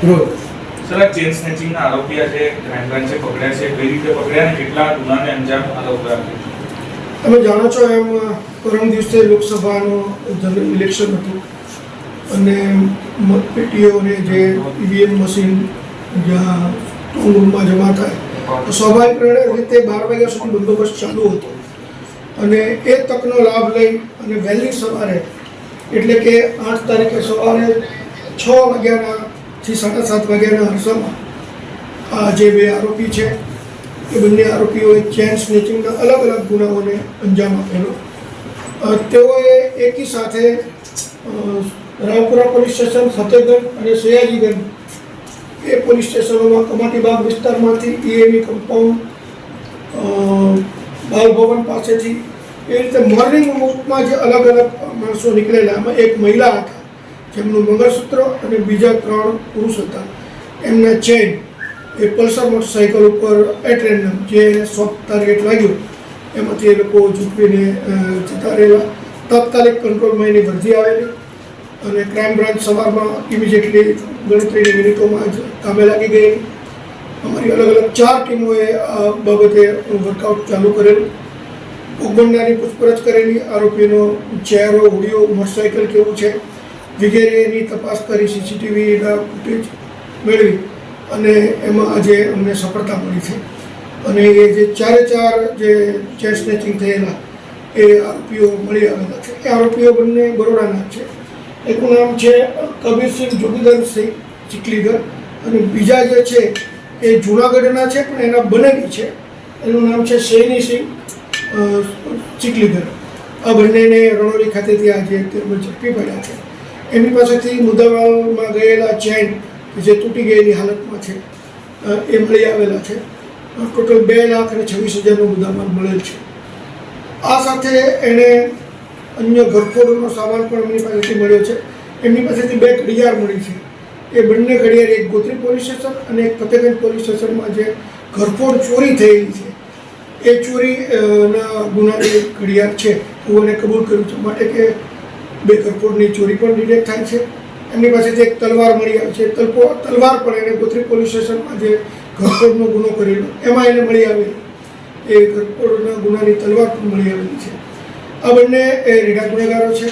રોજ સર આ ચેન સ્નેચિંગના આરોપી આજે ક્રાઇમ બ્રાન્ચે પકડ્યા છે કઈ રીતે પકડ્યા અને કેટલા ગુનાને અંજામ આરોપ્યા તમે જાણો છો એમ પરમ દિવસે લોકસભાનું ઇલેક્શન હતું અને મતપેટીઓને જે ઈવીએમ મશીન જ્યાં સ્ટ્રોંગ રૂમમાં જમા થાય તો સ્વાભાવિક રીતે બાર વાગ્યા સુધી બંદોબસ્ત ચાલુ હતો. અને એ તકનો લાભ લઈ અને વહેલી સવારે એટલે કે આઠ તારીખે સવારે છ વાગ્યાના થી સાડા સાત વાગ્યાના અરસામાં આ જે બે આરોપી છે, એ બંને આરોપીઓએ ચેન સ્નેચિંગના અલગ અલગ ગુનાઓને અંજામ આપેલો. તેઓએ એકી સાથે રામપુરા પોલીસ સ્ટેશન ફતેહગંજ અને સયાજીગંજ એ પોલીસ સ્ટેશનોમાં કમાટીબાગ વિસ્તારમાંથી ઈએમી કમ્પાઉન્ડ બાલભવન પાસેથી એ રીતે મોર્નિંગ વોકમાં જે અલગ અલગ માણસો નીકળેલા એમાં એક મહિલા હતા જેમનું મંગળસૂત્ર અને બીજા ત્રણ પુરુષ હતા. એમના ચેન એ પલ્સર મોટરસાઇકલ ઉપર એટ રેન્ડમ જે સોફ્ટ ટાર્ગેટ લાગ્યું, એમાંથી એ લોકો ઝૂંટવીને જતા રહેલા. તાત્કાલિક કંટ્રોલમાં એની વૃદ્ધિ આવેલી અને ક્રાઇમ બ્રાન્ચ સવારમાં ઇમિજિએટલી ગણતરીની મિનિટોમાં જ કામે લાગી ગયેલી. અમારી અલગ અલગ ચાર ટીમોએ આ બાબતે વર્કઆઉટ ચાલુ કરેલું. ઓગણનાની પૂછપરછ કરેલી. આરોપીનો ચહેરો હોડીઓ મોટરસાઇકલ કેવું છે? વગેરેની તપાસ કરી સીસીટીવીના ફૂટેજ મેળવી અને એમાં આજે અમને સફળતા મળી છે. અને એ જે ચારે ચાર જે ચેન સ્નેચિંગ થયેલા, એ આરોપીઓ મળી આવેલા છે. એ આરોપીઓ બંને બરોડાના છે. એકનું નામ છે કબીરસિંહ જોગીધરસિંહ ચીખલીગર અને બીજા જે છે, એ જૂનાગઢના છે, પણ એના બનેલી છે. એનું નામ છે સૈનીસિંહ ચીખલીગર આ બંનેને રણોલી ખાતેથી આજે તેમજ ઝડપી પડ્યા છે. એમની પાસેથી મુદ્દામાલમાં ગયેલા ચેન જે તૂટી ગયેલી હાલતમાં છે એ મળી આવેલા છે. ટોટલ બે લાખ અને છવ્વીસ હજારનો મુદ્દામાલ મળેલ છે. આ સાથે એણે અન્ય ઘરફોડનો સામાન પણ એમની પાસેથી મળ્યો છે. એમની પાસેથી બે ઘડિયાળ મળી છે. એ બંને ઘડિયાળ એક ગોત્રી પોલીસ સ્ટેશન અને એક ફતેગંજ પોલીસ સ્ટેશનમાં જે ઘરફોડ ચોરી થયેલી છે. એ ચોરીના ગુનાની ઘડિયાળ છે. હું એને કબૂલ કર્યું છે. માટે કે બે ઘરફોડની ચોરી પણ ડિટેક્ટ થાય છે. એમની પાસેથી એક તલવાર મળી આવે છે તલપો તલવાર પણ એને ગોત્રી પોલીસ સ્ટેશનમાં જે ઘરફોડનો ગુનો કરેલો, એમાં એને મળી આવેલી. એ ઘરફોડના ગુનાની તલવાર પણ મળી આવેલી છે. આ બંને એ રીઢા ગુનેગારો છે.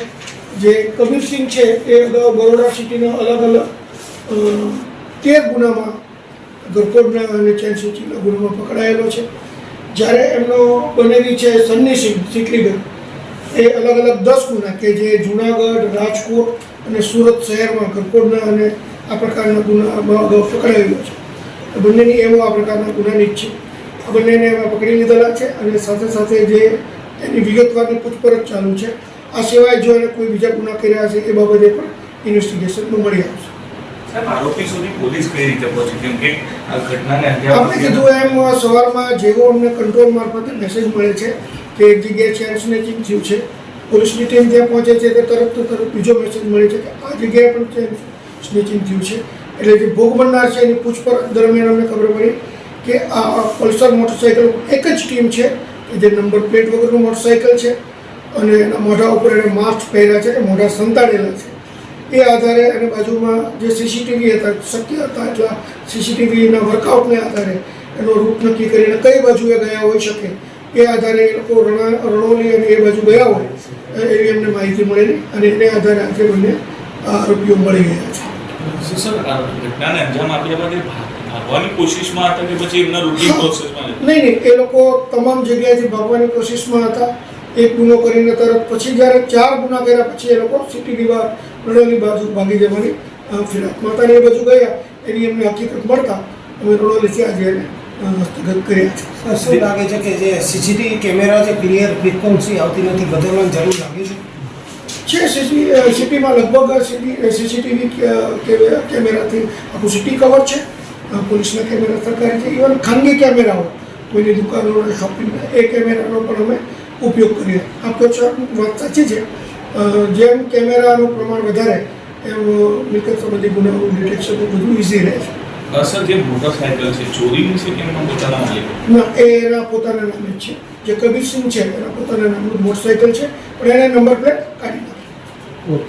જે કબીરસિંહ છે, એ અગાઉ બરોડા સિટીના અલગ અલગ તેર ગુનામાં ગરફોડના અને ચેન સિટીના ગુનામાં પકડાયેલો છે. જ્યારે એમનો બનેવી છે સન્નીસિંહ સિકલીગર એ અલગ અલગ દસ ગુના કે જે જુનાગઢ રાજકોટ અને સુરત શહેરમાં કરકોડના અને આ પ્રકારના ગુનામાં અગાઉ પકડાયેલો છે. બંનેની એવો આ પ્રકારના ગુનાની છે. આ બંનેને એમાં પકડી લીધેલા છે અને સાથે સાથે જે એની વિગતવારની પૂછપરછ ચાલુ છે આ સિવાય જો એને કોઈ બીજા ગુના કર્યા છે એ બાબતે પણ ઇન્વેસ્ટિગેશનમાં મળી આવશે. આરોપી સુધી પોલીસ કઈ રીતે પહોંચી? કેમ કે આ ઘટનાને આપણે કીધું એમ સવારમાં જેવો અમને કંટ્રોલ મારફતે મેસેજ મળે છે. કે એક જગ્યાએ ચેન સ્નેચિંગ થયું છે. પોલીસની ટીમ ત્યાં પહોંચે છે તે તરત તો તરત બીજો મેસેજ મળે છે કે આ જગ્યાએ પણ ચેન સ્નેચિંગ થયું છે. એટલે જે ભોગ બનનાર છે, એની પૂછપરછ દરમિયાન અમને ખબર પડી કે આ પલ્સર મોટરસાઇકલ એક જ ટીમ છે, કે જે નંબર પ્લેટ વગરનું મોટરસાઇકલ છે અને એના મોઢા ઉપર એને માસ્ક પહેર્યા છે કે મોઢા સંતાડેલા છે. એ આધારે અને બાજુમાં જે સીસીટીવી હતા, શક્ય હતા એટલા સીસીટીવીના વર્કઆઉટને આધારે એનો રૂટ નક્કી કરીને કઈ બાજુએ ગયા હોઈ શકે. એ આધારે એ લોકો રણા રણોલી અને એ બાજુ ગયા હોય એવી એમને માહિતી મળેલી અને એને આધારે આજે બંને આ આરોપીઓ મળી ગયા છે. ઘટનાને અંજામ આપ્યા બાદ ભાગવાની કોશિશમાં હતા કે પછી એમના રૂટીન પ્રોસેસમાં નહીં નહીં એ લોકો તમામ જગ્યાએથી ભાગવાની કોશિશમાં હતા એક ગુનો કરીને તરત પછી જ્યારે ચાર ગુના કર્યા પછી એ લોકો સિટીની બહાર રણોલી બાજુ ભાગી જવાની ફિરાક માતાની એ બાજુ ગયા એની એમને હકીકત મળતા અમે રણોલીથી આજે એને હસ્તગત કર્યા છે શું લાગે છે કે જે સીસીટીવી કેમેરા છે ક્લિયર ફ્રીક્વન્સી આવતી નથી? બદલવાની જરૂર લાગે છે. છે સીસી સિટીમાં લગભગ સિટી સીસીટીવી કેમેરાથી આખું સિટી કવર છે. પોલીસના કેમેરા સરકારી છે. ઇવન ખાનગી કેમેરાઓ. કોઈની દુકાનો શોપિંગ એ કેમેરાનો પણ અમે ઉપયોગ કરીએ. આ પ્રોત્સાહન વાત સાચી છે. જેમ કેમેરાનું પ્રમાણ વધારે એમ મિલકત સંબંધી ગુનાઓ ડિટેક્શન બધું ઇઝી રહે છે. સર જે મોટરસાયકલ છે. ચોરીની છે કે એમના પોતાના માલિક? ના એ એના પોતાના નામે જ છે. જે કબીર સિંહ છે એના પોતાના નામનું મોટરસાયકલ છે. પણ એને નંબર પ્લેટ કાઢી નાખી.